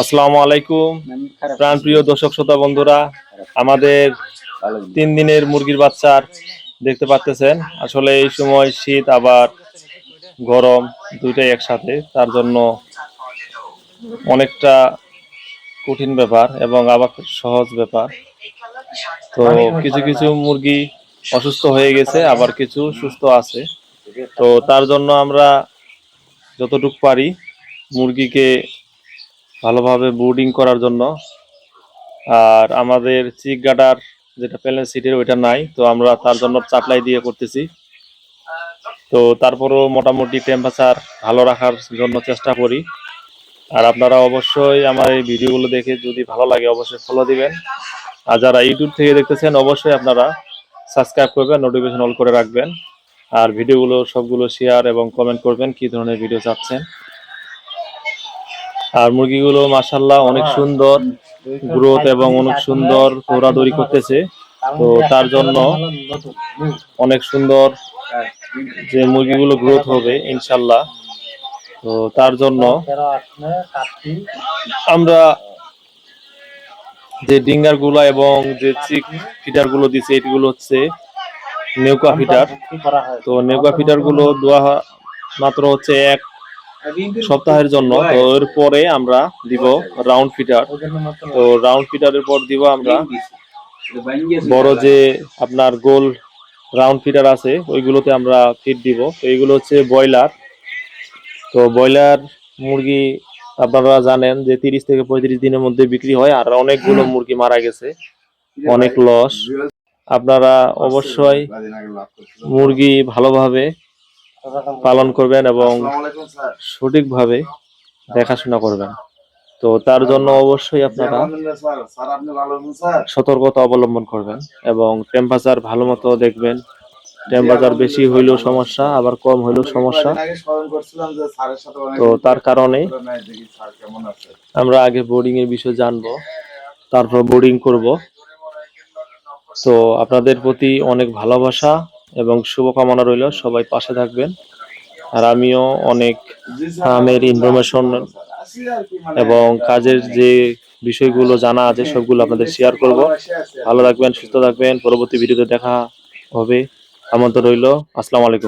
আসসালামু আলাইকুম প্রাণপ্রিয় দর্শক শ্রোতা বন্ধুরা, আমাদের তিন দিনের মুরগির বাচ্চার দেখতে পাচ্তেছেন আসলে এই সময় শীত, আবার গরম দুইটাই একসাথে, তার জন্য অনেকটা কঠিন ব্যাপার এবং আবার সহজ ব্যাপার। তো কিছু কিছু মুরগি অসুস্থ হয়ে গেছে, আবার কিছু সুস্থ আছে। তো তার জন্য আমরা যতটুকু পারি মুরগিকে ভালোভাবে বোর্ডিং করার জন্য। আর আমাদের চিক গাডার যেটা প্যালেন সিটির ওইটা নাই, তো আমরা তার জন্য চাপলাই দিয়ে করতেছি। তো তারপরও মোটামুটি টেম্পারেচার ভালো রাখার জন্য চেষ্টা করি। আর আপনারা অবশ্যই আমার এই ভিডিওগুলো দেখে যদি ভালো লাগে, অবশ্যই ফলো দিবেন। আর যারা ইউটিউব থেকে দেখতেছেন, অবশ্যই আপনারা সাবস্ক্রাইব করবেন নোটিফিকেশন অল করে রাখবেন। আর ভিডিওগুলো সবগুলো শেয়ার এবং কমেন্ট করবেন, কি ধরনের ভিডিও চাচ্ছেন। আর মুরগিগুলো মাসাল্লাহ অনেক সুন্দর গ্রোথ এবং অনেক সুন্দর দৌড়াদৌড়ি করতেছে। তো তার জন্য অনেক সুন্দর যে মুরগিগুলো গ্রোথ হবে ইনশাল্লাহ তো তার জন্য আমরা যে ডিঙ্গারগুলা এবং যে চিক ফিটারগুলো দিচ্ছে এগুলো হচ্ছে নেউকা ফিটার তো নেউকা ফিটারগুলো দেওয়া মাত্র হচ্ছে এক সপ্তাহের জন্য। তো এর পরে আমরা দিব রাউন্ড ফিটার তো রাউন্ড ফিটারের পর দিব আমরা বড় যে আপনার গোল রাউন্ড ফিটার আছে, ওইগুলোতে আমরা ফিট দিব। তো এইগুলো হচ্ছে ব্রয়লার। তো ব্রয়লার মুরগি আপনারা জানেন যে তিরিশ থেকে পঁয়ত্রিশ দিনের মধ্যে বিক্রি হয়, আর অনেকগুলো মুরগি মারা গেছে। অনেক লস আপনারা অবশ্যই মুরগি ভালোভাবে পালন করবেন এবং সঠিকভাবে দেখাশোনা করবেন। তো তার জন্য অবশ্যই আপনারা সতর্কতা অবলম্বন করবেন এবং টেম্পারেচার ভালো মতো দেখবেন। টেম্পারেচার বেশি হইলেও সমস্যা আবার কম হইলেও সমস্যা। তো তার কারণে আমরা আগে বোর্ডিং এর বিষয় জানব তারপর বোর্ডিং করব। তো আপনাদের প্রতি অনেক ভালোবাসা এবং শুভকামনা রইল, সবাই পাশে থাকবেন। আর আমিও অনেক ফার্মের ইনফরমেশন এবং কাজের যে বিষয়গুলো জানা আছে, সবগুলো আপনাদের শেয়ার করব। ভালো থাকবেন, সুস্থ থাকবেন, পরবর্তী ভিডিওতে দেখা হবে। আমন্ত্রণ রইল, আসসালামু আলাইকুম।